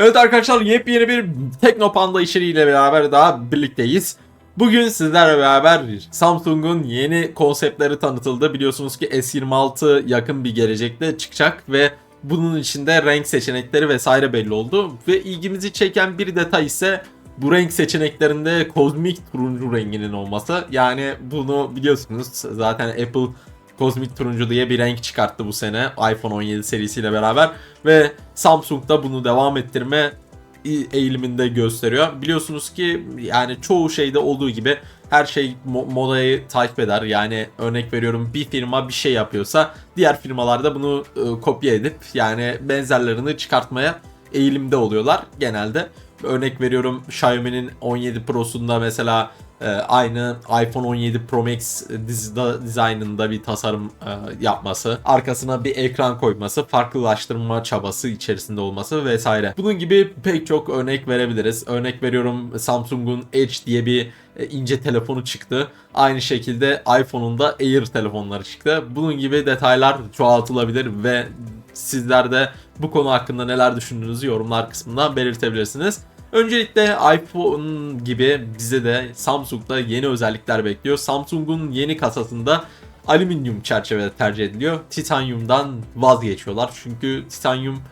Evet arkadaşlar yepyeni bir Teknopanda içeriğiyle beraber daha birlikteyiz. Bugün sizlerle beraber Samsung'un yeni konseptleri tanıtıldı. Biliyorsunuz ki S26 yakın bir gelecekte çıkacak ve bunun içinde renk seçenekleri vesaire belli oldu. Ve ilgimizi çeken bir detay ise bu renk seçeneklerinde kozmik turuncu renginin olması. Yani bunu biliyorsunuz zaten Apple kozmik turuncu diye bir renk çıkarttı bu sene iPhone 17 serisiyle beraber ve Samsung da bunu devam ettirme eğiliminde gösteriyor. Biliyorsunuz ki yani çoğu şeyde olduğu gibi her şey mo- modayı takip eder. Yani örnek veriyorum bir firma bir şey yapıyorsa diğer firmalar da bunu e, kopya edip yani benzerlerini çıkartmaya eğilimde oluyorlar genelde. Örnek veriyorum Xiaomi'nin 17 Pro'sunda mesela e, aynı iPhone 17 Pro Max diz- dizaynında bir tasarım e, yapması, arkasına bir ekran koyması, farklılaştırma çabası içerisinde olması vesaire. Bunun gibi pek çok örnek verebiliriz. Örnek veriyorum Samsung'un Edge diye bir e, ince telefonu çıktı. Aynı şekilde iPhone'un da Air telefonları çıktı. Bunun gibi detaylar çoğaltılabilir ve sizler de bu konu hakkında neler düşündüğünüzü yorumlar kısmından belirtebilirsiniz. Öncelikle iPhone gibi bize de Samsung'da yeni özellikler bekliyor. Samsung'un yeni kasasında alüminyum çerçeve tercih ediliyor. Titanyumdan vazgeçiyorlar. Çünkü titanyum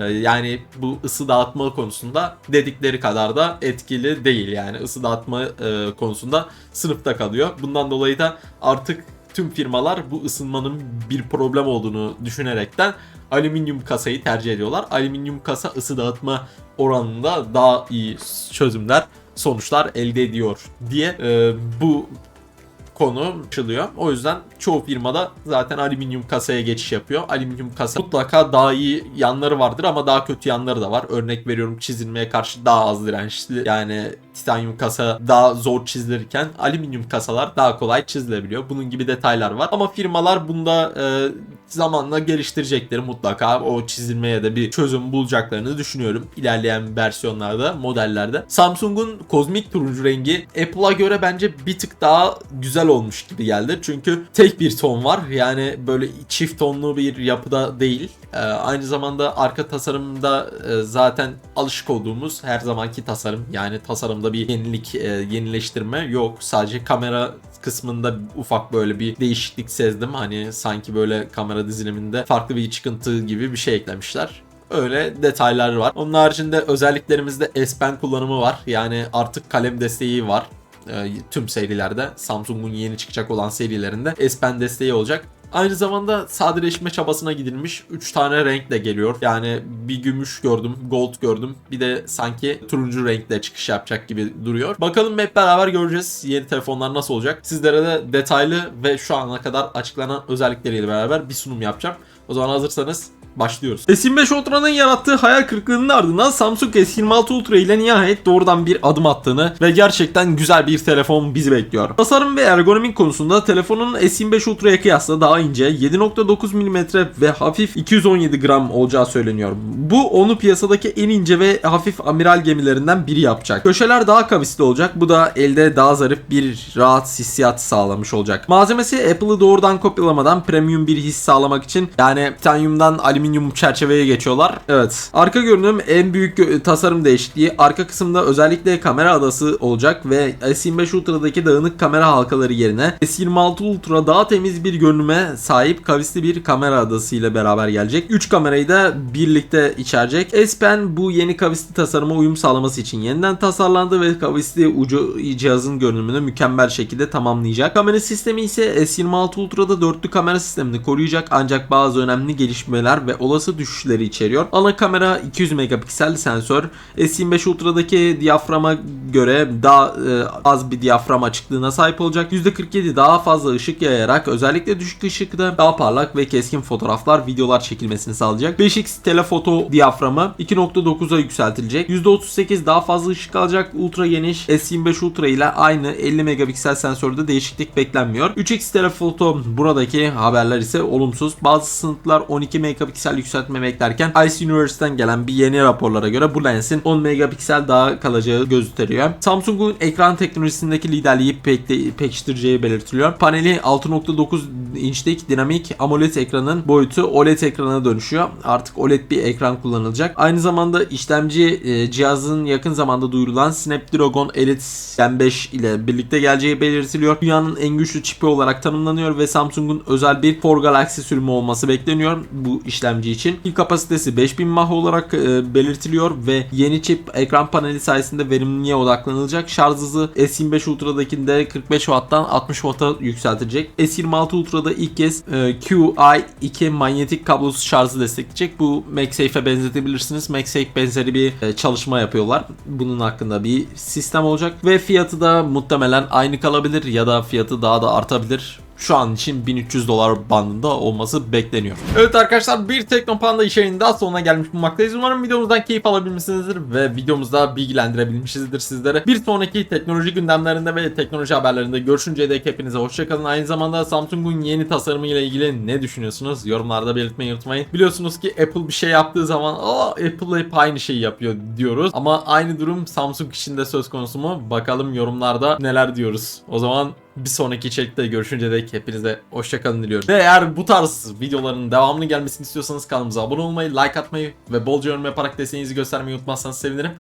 e, yani bu ısı dağıtma konusunda dedikleri kadar da etkili değil. Yani ısı dağıtma e, konusunda sınıfta kalıyor. Bundan dolayı da artık tüm firmalar bu ısınmanın bir problem olduğunu düşünerekten alüminyum kasayı tercih ediyorlar. Alüminyum kasa ısı dağıtma oranında daha iyi çözümler, sonuçlar elde ediyor diye e, bu konu açılıyor. O yüzden çoğu firmada zaten alüminyum kasaya geçiş yapıyor. Alüminyum kasa mutlaka daha iyi yanları vardır ama daha kötü yanları da var. Örnek veriyorum çizilmeye karşı daha az dirençli. Yani titanyum kasa daha zor çizilirken alüminyum kasalar daha kolay çizilebiliyor. Bunun gibi detaylar var. Ama firmalar bunda e, zamanla geliştirecekleri mutlaka o çizilmeye de bir çözüm bulacaklarını düşünüyorum. İlerleyen versiyonlarda, modellerde. Samsung'un kozmik turuncu rengi Apple'a göre bence bir tık daha güzel olmuş gibi geldi. Çünkü tek bir ton var. Yani böyle çift tonlu bir yapıda değil. Ee, aynı zamanda arka tasarımda e, zaten alışık olduğumuz her zamanki tasarım. Yani tasarımda bir yenilik, e, yenileştirme yok. Sadece kamera kısmında ufak böyle bir değişiklik sezdim. Hani sanki böyle kamera diziliminde farklı bir çıkıntı gibi bir şey eklemişler. Öyle detaylar var. Onun haricinde özelliklerimizde S Pen kullanımı var. Yani artık kalem desteği var. Ee, tüm serilerde Samsung'un yeni çıkacak olan serilerinde S Pen desteği olacak. Aynı zamanda sadeleşme çabasına gidilmiş 3 tane renkle geliyor. Yani bir gümüş gördüm, gold gördüm. Bir de sanki turuncu renkle çıkış yapacak gibi duruyor. Bakalım hep beraber göreceğiz yeni telefonlar nasıl olacak. Sizlere de detaylı ve şu ana kadar açıklanan özellikleriyle beraber bir sunum yapacağım. O zaman hazırsanız başlıyoruz. S25 Ultra'nın yarattığı hayal kırıklığının ardından Samsung S26 Ultra ile nihayet doğrudan bir adım attığını ve gerçekten güzel bir telefon bizi bekliyor. Tasarım ve ergonomik konusunda telefonun S25 Ultra'ya kıyasla daha ince 7.9 mm ve hafif 217 gram olacağı söyleniyor. Bu onu piyasadaki en ince ve hafif amiral gemilerinden biri yapacak. Köşeler daha kavisli olacak. Bu da elde daha zarif bir rahat hissiyat sağlamış olacak. Malzemesi Apple'ı doğrudan kopyalamadan premium bir his sağlamak için yani titanyumdan alüminyum çerçeveye geçiyorlar. Evet. Arka görünüm en büyük tasarım değişikliği. Arka kısımda özellikle kamera adası olacak ve S25 Ultra'daki dağınık kamera halkaları yerine S26 Ultra daha temiz bir görünüme sahip kavisli bir kamera adası ile beraber gelecek. 3 kamerayı da birlikte içerecek. S Pen bu yeni kavisli tasarıma uyum sağlaması için yeniden tasarlandı ve kavisli ucu cihazın görünümünü mükemmel şekilde tamamlayacak. Kamera sistemi ise S26 Ultra'da dörtlü kamera sistemini koruyacak ancak bazı önemli gelişmeler ve olası düşüşleri içeriyor. Ana kamera 200 megapiksel sensör. S25 Ultra'daki diyaframa göre daha e, az bir diyafram açıklığına sahip olacak. %47 daha fazla ışık yayarak özellikle düşük ışıkta daha parlak ve keskin fotoğraflar, videolar çekilmesini sağlayacak. 5x telefoto diyaframı 2.9'a yükseltilecek. %38 daha fazla ışık alacak. Ultra geniş S25 Ultra ile aynı 50 megapiksel sensörde değişiklik beklenmiyor. 3x telefoto buradaki haberler ise olumsuz. Bazı sınıflar 12 megapiksel megapiksel yükseltme beklerken Ice Universe'den gelen bir yeni raporlara göre bu lensin 10 megapiksel daha kalacağı gösteriyor. Samsung'un ekran teknolojisindeki liderliği pek pekiştireceği belirtiliyor. Paneli 6.9 inçlik dinamik AMOLED ekranın boyutu OLED ekranına dönüşüyor. Artık OLED bir ekran kullanılacak. Aynı zamanda işlemci e, cihazın yakın zamanda duyurulan Snapdragon Elite Gen 5 ile birlikte geleceği belirtiliyor. Dünyanın en güçlü çipi olarak tanımlanıyor ve Samsung'un özel bir For Galaxy sürümü olması bekleniyor bu işlemci için. Pil kapasitesi 5000 mAh olarak e, belirtiliyor ve yeni çip ekran paneli sayesinde verimliliğe odaklanılacak. Şarj hızı S25 Ultra'dakinde 45 Watt'tan 60 Watt'a yükseltecek. S26 Ultra'da ilk kez e, QI2 manyetik kablosuz şarjı destekleyecek. Bu MagSafe'e benzetebilirsiniz. MagSafe benzeri bir e, çalışma yapıyorlar. Bunun hakkında bir sistem olacak ve fiyatı da muhtemelen aynı kalabilir ya da fiyatı daha da artabilir şu an için 1300 dolar bandında olması bekleniyor. Evet arkadaşlar bir Teknopanda içeriğinin daha sonuna gelmiş bulunmaktayız. Umarım videomuzdan keyif alabilmişsinizdir ve videomuzda bilgilendirebilmişizdir sizlere. Bir sonraki teknoloji gündemlerinde ve teknoloji haberlerinde görüşünceye dek hepinize hoşçakalın. Aynı zamanda Samsung'un yeni tasarımı ile ilgili ne düşünüyorsunuz? Yorumlarda belirtmeyi unutmayın. Biliyorsunuz ki Apple bir şey yaptığı zaman aa Apple hep aynı şeyi yapıyor diyoruz. Ama aynı durum Samsung için de söz konusu mu? Bakalım yorumlarda neler diyoruz. O zaman bir sonraki içerikte görüşünce dek hepinize hoşçakalın diliyorum. Ve eğer bu tarz videoların devamlı gelmesini istiyorsanız kanalımıza abone olmayı, like atmayı ve bolca yorum yaparak desteğinizi göstermeyi unutmazsanız sevinirim.